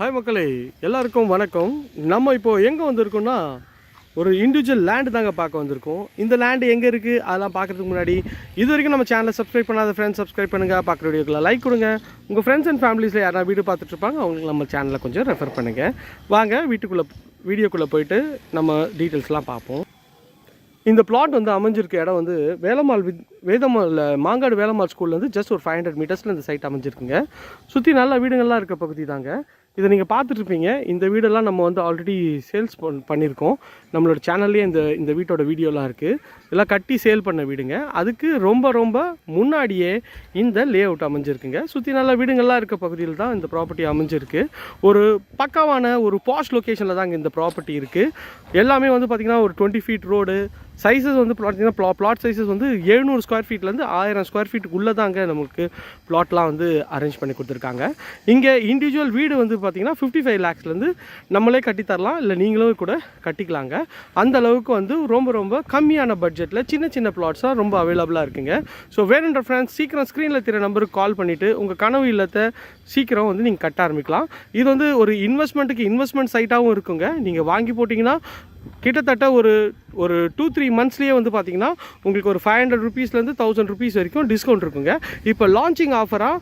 Hi மக்களே. எல்லாருக்கும் வணக்கம். நம்ம இப்போது எங்கே வந்திருக்கோம்னா ஒரு இண்டிவிஜுவல் லேண்டு தாங்க பார்க்க வந்திருக்கோம். இந்த லேண்டு எங்கே இருக்குது அதெல்லாம் பார்க்குறதுக்கு முன்னாடி இது வரைக்கும் நம்ம சேனலை சப்ஸ்கிரைப் பண்ணாத ஃப்ரெண்ட்ஸ் சப்ஸ்கிரைப் பண்ணுங்கள் பார்க்குற வீடியோக்குள்ள லைக் கொடுங்க. உங்கள் ஃப்ரெண்ட்ஸ் அண்ட் ஃபேமிலிஸில் யாராவது வீடியோ பார்த்துட்ருப்பாங்க அவங்களுக்கு நம்ம சேனலை கொஞ்சம் ரெஃபர் பண்ணுங்கள் வாங்க வீட்டுக்குள்ளே வீடியோக்குள்ளே போயிட்டு நம்ம டீட்டெயில்ஸ்லாம் பார்ப்போம். இந்த பிளாட் வந்து அமைஞ்சிருக்க இடம் வந்து வேலம்மாள் வித் வேதம்மாள் மாங்காடு வேலம்மாள் ஸ்கூல்லேருந்து ஜஸ்ட் ஒரு ஃபைவ் ஹண்ட்ரட் மீட்டர்ஸில் இந்த சைட் அமைஞ்சிருக்குங்க. சுற்றி நல்ல வீடுங்கள்லாம் இருக்க பகுதி தாங்க. இதை நீங்கள் பார்த்துட்ருப்பீங்க. இந்த வீடெல்லாம் நம்ம வந்து ஆல்ரெடி சேல்ஸ் பண் பண்ணியிருக்கோம். நம்மளோட சேனல்லே இந்த இந்த வீட்டோட வீடியோலாம் இருக்குது இதெல்லாம் கட்டி சேல் பண்ண வீடுங்க. அதுக்கு ரொம்ப ரொம்ப முன்னாடியே இந்த லே அவுட் அமைஞ்சிருக்குங்க. சுற்றி நல்ல வீடுங்கள்லாம் இருக்க பகுதியில் தான் இந்த ப்ராப்பர்ட்டி அமைஞ்சிருக்கு. ஒரு பக்காவான ஒரு பாஷ் லொக்கேஷனில் தாங்க இந்த ப்ராப்பர்ட்டி இருக்குது எல்லாமே வந்து பார்த்திங்கன்னா ஒரு டுவெண்ட்டி ஃபீட் ரோடு சைஸஸ் வந்து பார்த்தீங்கன்னா ப்ளா பிளாட் சைஸஸ் வந்து எழுநூறு ஸ்கொயர் ஃபீட்லேருந்து ஆயிரம் ஸ்கொயர் ஃபீட்டுக்குள்ளே தாங்க நமக்கு பிளாட்லாம் வந்து அரேஞ்ச் பண்ணி கொடுத்துருக்காங்க. இங்கே இண்டிவிஜுவல் வீடு வந்து பார்த்தீங்கன்னா ஃபிஃப்டி ஃபைவ் லேக்ஸ்லேருந்து நம்மளே கட்டித்தரலாம் இல்லை நீங்களும் கூட கட்டிக்கலாங்க. அந்த அளவுக்கு வந்து ரொம்ப ரொம்ப கம்மியான பட்ஜெட்டில் சின்ன சின்ன பிளாட்ஸாக ரொம்ப அவைலபிளாக இருக்குங்க. ஸோ வேணுன்ற ஃப்ரெண்ட்ஸ் சீக்கிரம் ஸ்க்ரீனில் தெரிய நம்பருக்கு கால் பண்ணிவிட்டு உங்கள் கனவு இல்லத்தை சீக்கிரம் வந்து நீங்கள் கட்ட ஆரம்பிக்கலாம். இது வந்து ஒரு இன்வெஸ்ட்மெண்ட்டுக்கு இன்வெஸ்ட்மெண்ட் சைட்டாகவும் இருக்குங்க. நீங்கள் வாங்கி போட்டிங்கன்னா கிட்டத்தட்ட ஒரு ஒரு டூ த்ரீ மந்த்ஸ்லேயே வந்து பார்த்தீங்கன்னா உங்களுக்கு ஒரு ஃபைவ் ஹண்ட்ரட் ருபீஸ்லேருந்து தௌசண்ட் ருபீஸ் வரைக்கும் டிஸ்கவுண்ட் இருக்குங்க. இப்போ லான்ச்சிங் ஆஃபராக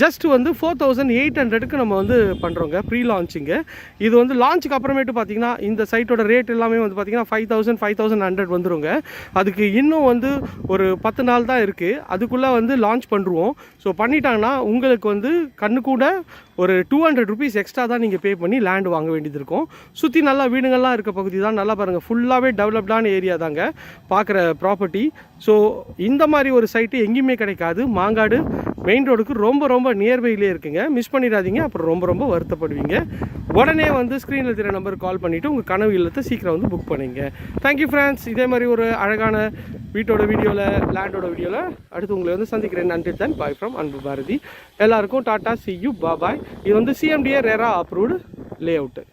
ஜஸ்ட் வந்து ஃபோர் தௌசண்ட் எயிட் ஹண்ட்ரடுக்கு நம்ம வந்து பண்ணுறோங்க ப்ரீ லான்ச்சிங்கு இது வந்து லான்ச்சுக்கு அப்புறமேட்டு பார்த்தீங்கன்னா இந்த சைட்டோட ரேட் எல்லாமே வந்து பார்த்தீங்கன்னா five thousand five thousand hundred வந்துருங்க. அதுக்கு இன்னும் வந்து ஒரு பத்து நாள் தான் இருக்குது அதுக்குள்ளே வந்து லான்ச் பண்ணுருவோம் ஸோ பண்ணிட்டாங்கன்னா உங்களுக்கு வந்து கண்ணு கூட ஒரு டூ ஹண்ட்ரட் ருபீஸ் எக்ஸ்ட்ரா தான் நீங்கள் பே பண்ணி லேண்ட் வாங்க வேண்டியது இருக்கும். சுற்றி நல்லா வீடுங்கள்லாம் இருக்க பகுதி தான். நல்லா பாருங்கள் ஃபுல்லாகவே டெவலப்டான ஏரியா தாங்க. பார்க்குற ப்ராப்பர்ட்டி ஸோ இந்த மாதிரி ஒரு சைட்டு எங்கேயுமே கிடைக்காது. மாங்காடு மெயின் ரோடுக்கு ரொம்ப ரொம்ப நியர்பைலே இருக்குங்க. மிஸ் பண்ணிடாதீங்க. அப்புறம் ரொம்ப ரொம்ப வருத்தப்படுவீங்க. உடனே வந்து ஸ்க்ரீனில் தெரிய நம்பருக்கு கால் பண்ணிவிட்டு உங்கள் கனவு இல்லத்தை சீக்கிரம் வந்து புக் பண்ணிங்க. தேங்க்யூ ஃப்ரெண்ட்ஸ் இதே மாதிரி ஒரு அழகான வீட்டோட வீடியோவில் லேண்டோட வீடியோவில் அடுத்து உங்களை வந்து சந்திக்கிறேன். நன்றி தான் பாய் ஃப்ரம் அன்பு பாரதி. எல்லாருக்கும் டாட்டா சி யூ பாபாய் இது வந்து சிஎம்டிஏ ரேரா அப்ரூவ்டு லே அவுட்டு